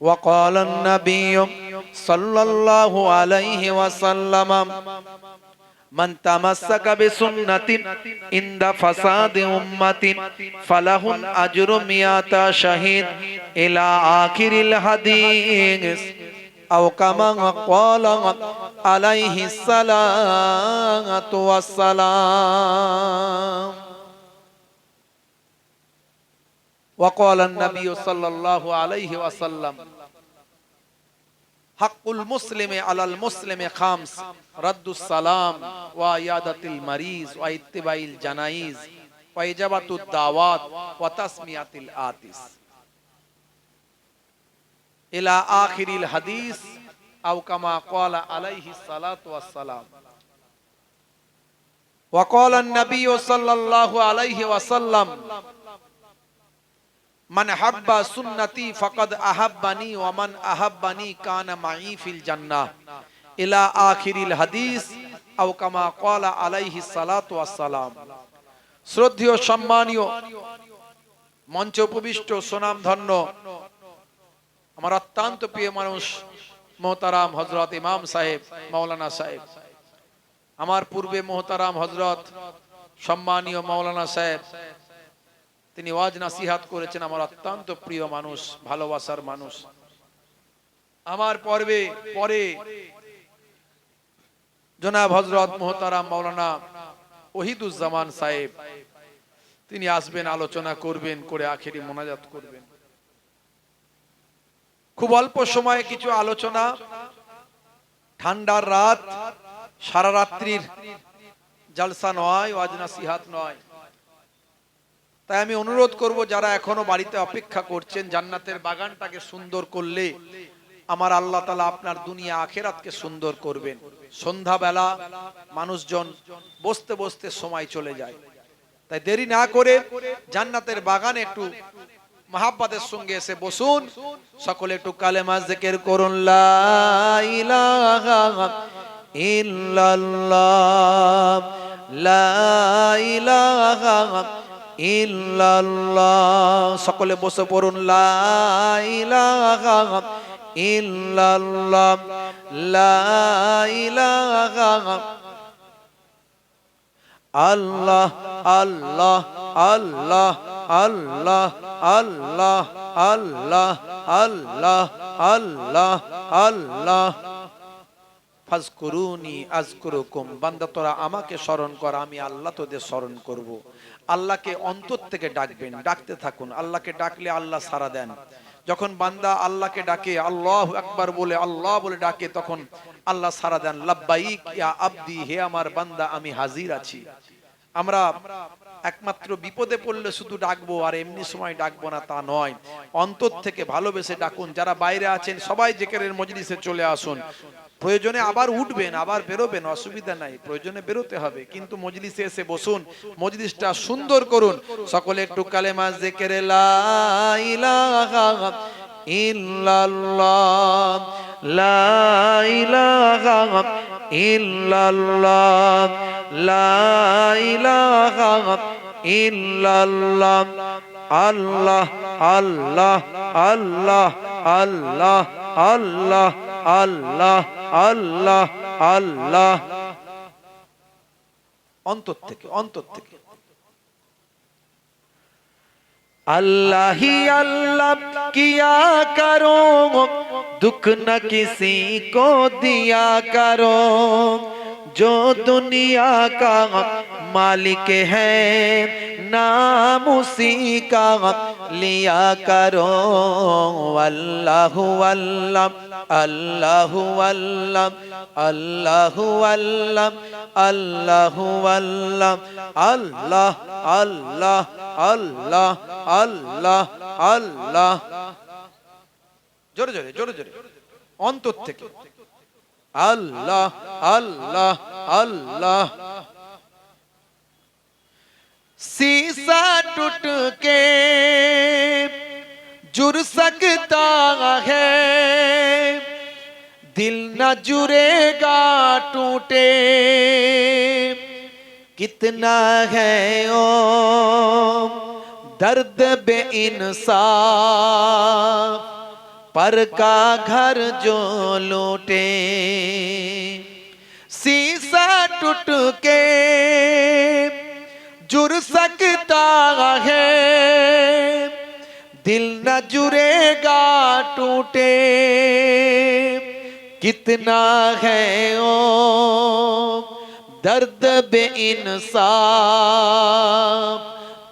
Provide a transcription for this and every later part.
وقال النبي صلى الله عليه وسلم من تمسك بسنة عند فساد أمة فله أجر مئة شهيد إلى آخر الحديث أو كما قال عليه الصلاة والسلام وقال النبي صلى الله عليه وسلم حق المسلم على المسلم خمس رد السلام وعيادة المريض واتباع الجنائز وإجابة الدعوات وتسمية الآتس إلى آخر الحديث أو كما قال عليه الصلاة والسلام وقال النبي صلى الله عليه وسلم মান হাব্বা সুন্নতি ফাকাদ আহাব্বানি ওয়া মান আহাব্বানি কানা মাই ফিল জান্নাহ ইলা আখিরিল হাদিস আও কামা ক্বালা আলাইহি সালাতু ওয়াসসালাম শ্রদ্ধেয় সম্মানীয় মঞ্চে উপবিষ্ট, সুনামধন্য, আমার অত্যন্ত প্রিয় মানুষ, মোহতারাম হজরত ইমাম সাহেব, মাওলানা সাহেব। আমার পূর্বে মোহতারাম হজরত সম্মানীয় মাওলানা সাহেব তিনি ওয়াজ নাসিহাত করেছেন, আমার অত্যন্ত প্রিয় মানুষ, ভালোবাসার মানুষ। আমার পর্বে, পরে জনাব হজরত মোহতারাম মাওলানা ওহিদুজ্জামান সাহেব, তিনি আসবেন, আলোচনা করবেন, করে আখেরি মোনাজাত করবেন। খুব অল্প সময়ে কিছু আলোচনা, ঠান্ডার রাত, সারা রাত্রির জালসা নয়, ওয়াজ নাসিহাত নয়। তাই আমি অনুরোধ করব যারা এখনও বাড়িতে অপেক্ষা করছেন, জান্নাতের বাগানটাকে সুন্দর করলে আমার আল্লাহ তালা আপনার দুনিয়া আখেরাতকে সুন্দর করবেন। সন্ধ্যাবেলা মানুষজন বসতে বসতে সময় চলে যায়। তাই দেরি না করে জান্নাতের বাগানে একটু মাহাব্বাদের সঙ্গে এসে বসুন। সকলে একটু কালেমা জেকের করুন ইল্লাল্লাহ, লা ইল্লাল্লাহ। সকলে বসে পড়ুন, লা ইলাহা ইল্লাল্লাহ। লা ইলাহা আল্লাহ আল্লাহ আল্লাহ আল্লাহ আল্লাহ আল্লাহ আল্লাহ আল্লাহ আল্লাহ। বান্দা, তোরা আমাকে স্মরণ কর, আমি আল্লাহ তোদের স্মরণ করব। আল্লাহকে অন্তর থেকে ডাকবেন, ডাকতে থাকুন। আল্লাহকে ডাকলে আল্লাহ সারা দেন। যখন বান্দা আল্লাহকে ডাকে, আল্লাহ একবার বলে, আল্লাহ বলে ডাকে, তখন আল্লাহ সারা দেন, লাব্বাইক ইয়া আব্দি, হে আমার বান্দা, আমি হাজির আছি। আমরা একমাত্র বিপদে পড়লে শুধু ডাকবো, আর এমনি সময় ডাকবো না, তা নয়। অন্তর থেকে ভালোবেসে ডাকুন। যারা বাইরে আছেন, সবাই জেকেরের মজলিসে চলে আসুন। প্রয়োজনে আবার উঠবেন, আবার বেরোবেন, অসুবিধা নাই। প্রয়োজনে বেরোতে হবে। কিন্তু মজলিসে এসে বসুন, মজলিসটা সুন্দর করুন। সকলে একটু কালেমা জেকেরে, লা ইলাহা লা ইল্লাল্লাহ। আল্লাহ আল্লাহ আল্লাহ আল্লাহ আল্লাহ আল্লাহ আল্লাহ আল্লাহ অন্তর থেকে অন্তর থেকে अल्लाह ही अल्लाह किया करो दुख न किसी को दिया करो जो दुनिया का मालिक है নাম উসিকা লিয়া করো। আল্লাহু আল্লাহ আল্লাহু আল্লাহ আল্লাহু আল্লাহ আল্লাহু আল্লাহ আল্লাহ আল্লাহ আল্লাহ আল্লাহ আল্লাহ। জোরে জোরে জোরে জোরে। অন্তর থেকে। আল্লাহ আল্লাহ আল্লাহ। سیسا ٹوٹ کے جر سکتا ہے۔ دل نہ جرے گا ٹوٹے۔ کتنا ہے او درد بے انصاف۔ پر کا گھر جو لوٹے۔ سیسا ٹوٹ کے جر سکتا ہے۔ دل نہ جرے گا ٹوٹے۔ کتنا ہے او درد بے انصاف۔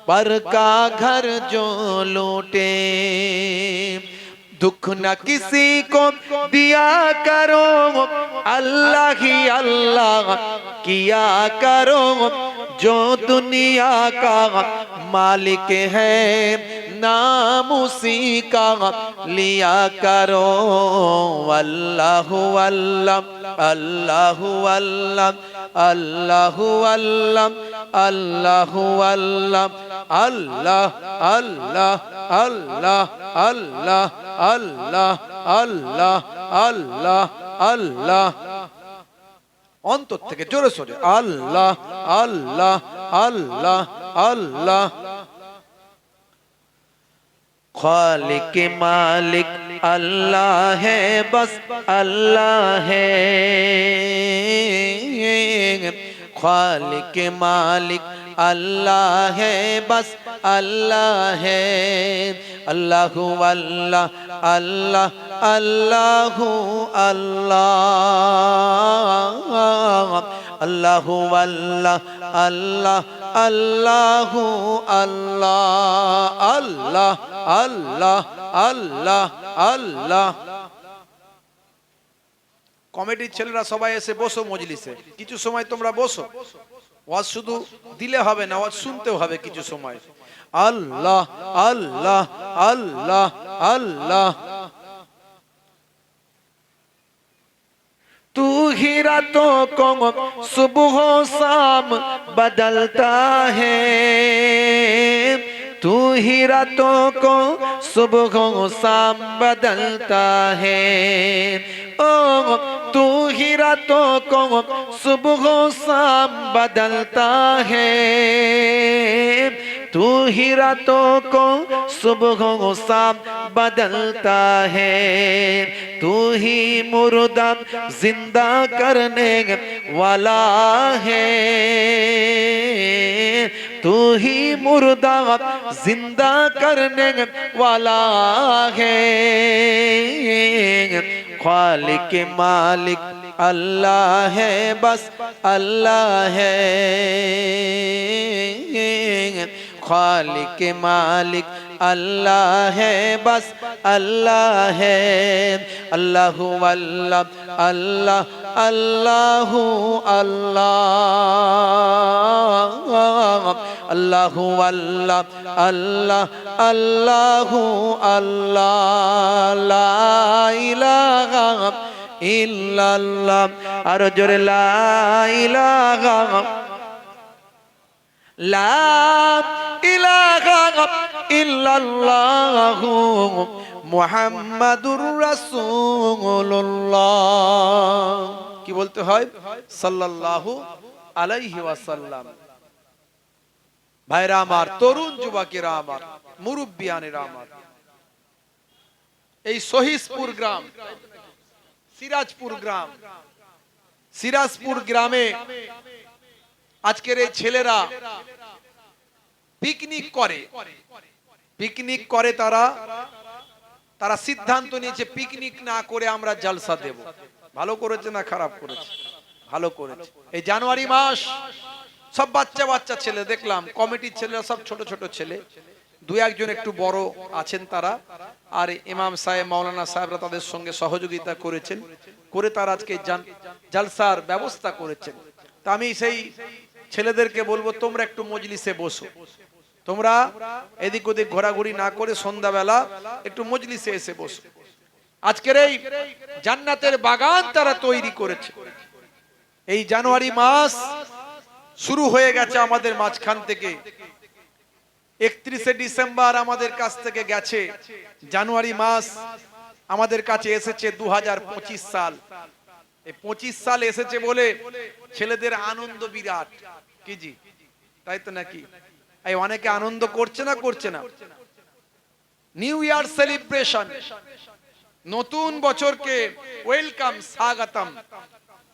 پر کا گھر جو لوٹے۔ دکھ نہ کسی کو دیا کرو۔ اللہ ہی اللہ کیا کرو۔ جو دنیا کا مالک ہے نام اسی کا لیا کرو اللہ اللہ اللہ اللہ اللہ اللہ اللہ اللہ اللہ اللہ اللہ اللہ اللہ اللہ اللہ اللہ অন্তর থেকে জোরে সোরে। আল্লাহ আল্লাহ আল্লাহ আল্লাহ। খালিক মালিক আল্লাহ হে, বস আল্লাহ হে। খালিক মালিক अल्लाह है बस अल्लाह है अल्लाह अल्लाह अल्लाह अल्लाह अल्लाह अल्लाह अल्लाह अल्लाह अल्लाह अल्लाह अल्लाह अल्लाह अल्लाह কমিটির ছেলেরা সবাই এসে বসো মজলিসে কিছু সময় তোমরা বসো ওয়াজ শুধু দিলে হবে না ওয়াজ শুনতেও হবে কিছু সময় আল্লাহ আল্লাহ আল্লাহ আল্লাহ तू ही रातों को सुबह शाम बदलता है تو ہی راتوں کو صبحوں سام بدلتا ہے۔ او، تو ہی راتوں کو صبحوں سام بدلتا ہے۔ تو ہی راتوں کو صبحوں سام بدلتا ہے۔ تو ہی مردم زندہ کرنے والا ہے۔ तू ही मुर्दा जिंदा करने वाला है खालिक मालिक अल्लाह है बस अल्लाह है खालिक मालिक अल्लाह है बस अल्लाह है अल्लाह अल्लाह अल्लाह अल्लाह अल्लाह अल्लाह अल्लाह अल्लाह अल्लाह अल्लाह इल्लल्लाह और जोरे ला इलाहा লা ইলাহা ইল্লাল্লাহ কি বলতে হয়? সাল্লাল্লাহু আলাইহি ওয়াসাল্লাম। ভাইরা আমার, তরুণ যুবকেরা আমার, মুরব্বিয়ানেরা আমার। এই সহিসপুর গ্রাম, সিরাজপুর গ্রাম, সিরাজপুর গ্রামে আজকের এই ছেলেরা পিকনিক করে। পিকনিক করে তারা তারা সিদ্ধান্ত নিয়েছে পিকনিক না করে আমরা জলসা দেব। ভালো করেছে না খারাপ করেছে? ভালো করেছে। এই জানুয়ারি মাস, সব বাচ্চা বাচ্চা ছেলে দেখলাম, কমিটির ছেলেরা সব ছোট ছোট ছেলে। দু একজন একটু বড় আছেন তারা, আর ইমাম সাহেব, মাওলানা সাহেবরা তাদের সঙ্গে সহযোগিতা করেছেন, করে তারা আজকে জালসার ব্যবস্থা করেছেন। তা আমি সেই ছেলেদেরকে বলব, তোমরা একটু মজলিসে বসো। তোমরা এদিক ওদিক ঘোরাঘুরি না করে সন্ধ্যাবেলা একটু মজলিসে এসে বসো। আজকের এই জান্নাতের বাগান তারা তৈরি করেছে। এই জানুয়ারি মাস শুরু হয়ে গেছে আমাদের মাঝখান থেকে। একত্রিশে ডিসেম্বর আমাদের কাছ থেকে গেছে। জানুয়ারি মাস আমাদের কাছে এসেছে দু হাজার পঁচিশ সাল। পঁচিশ সাল এসেছে বলে ছেলেদের আনন্দ বিরাট। কি জি? তাই তো নাকি? এই অনেকে আনন্দ করছে না করছে না? নিউ ইয়ার সেলিব্রেশন নতুন বছরকে ওয়েলকাম স্বাগতম।